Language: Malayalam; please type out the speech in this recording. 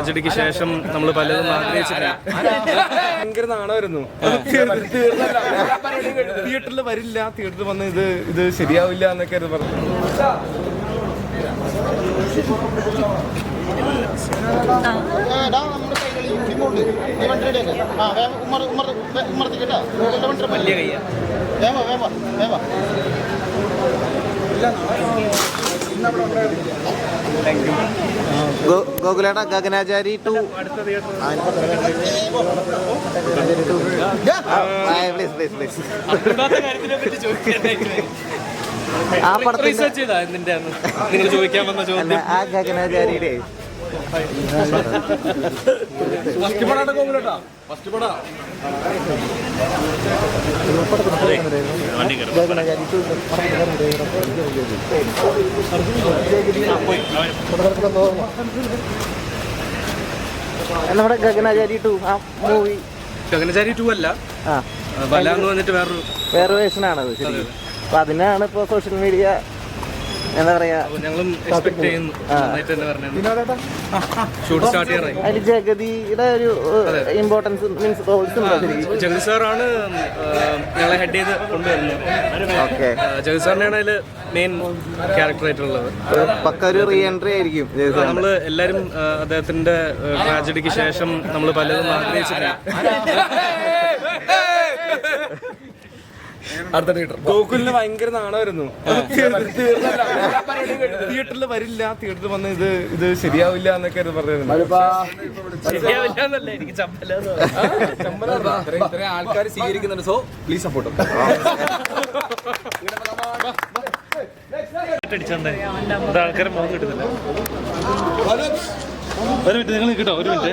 ട്രാജഡിക്ക് ശേഷം നമ്മൾ പലതും ഭയങ്കര നാണമായിരുന്നു. തിയേറ്ററിൽ വരില്ല. തിയേറ്ററിൽ വന്ന് ഇത് ഇത് ശരിയാവില്ല എന്നൊക്കെ പറഞ്ഞു. വലിയ കയ്യാ ഗോകുലേട്ട Gaganachari two. Please please please ആ പടത്തിന്റെ ആ ചെയ്താ എന്തിന്റെ നിങ്ങൾ ചോദിക്കാൻ വന്ന അല്ല ചോദ്യം ആ ഗഗനാചാരിയുടെ ഗഗനാചാരി ടു നമ്മുടെ ഗഗനാചാരി ടു ആ മൂവി ഗഗനചാരി ടു അല്ല. ആ. ബല വന്നിട്ട് വേറൊരു വേറെ വേഷനാണത് ശരി അപ്പൊ അതിനാണ് ഇപ്പൊ സോഷ്യൽ മീഡിയ എന്താ പറയാ? ഞങ്ങളും എക്സ്പെക്ട് ചെയ്യുന്നു. ഷൂട്ട് സ്റ്റാർട്ട് ചെയ്യാറായി അതിൽ ജഗതിയുടെ ഒരു ഇമ്പോർട്ടൻസ് മീൻസ് റോൾസ് ജഗതി സാറാണ് ഞങ്ങളെ ഹെഡ് ചെയ്ത് കൊണ്ടുവരുന്നത്. ഓക്കെ. ജഗതി സാറിനാണ് അതിൽ മെയിൻ ക്യാരക്ടറായിട്ടുള്ളത് പക്ക ഒരു റീ എൻട്രി ആയിരിക്കും നമ്മൾ എല്ലാരും അദ്ദേഹത്തിന്റെ ട്രാജഡിക്ക് ശേഷം നമ്മൾ പലതും ആഗ്രഹിച്ചിട്ടില്ല ഗോകുലിന് ഭയങ്കര നാണമായിരുന്നു. തിയേറ്ററിൽ വരില്ല തിയേറ്ററിൽ വന്ന് ഇത് ഇത് ശരിയാവില്ല എന്നൊക്കെ പറഞ്ഞിരുന്നു. ആൾക്കാർ സ്വീകരിക്കുന്നുണ്ട് സോ പ്ലീസ് സപ്പോർട്ട് ആൾക്കാരെ മുഖം കിട്ടുന്നില്ല. ഒരു മിനിറ്റ് നിങ്ങൾ കിട്ടോ ഒരു മിനിറ്റ്.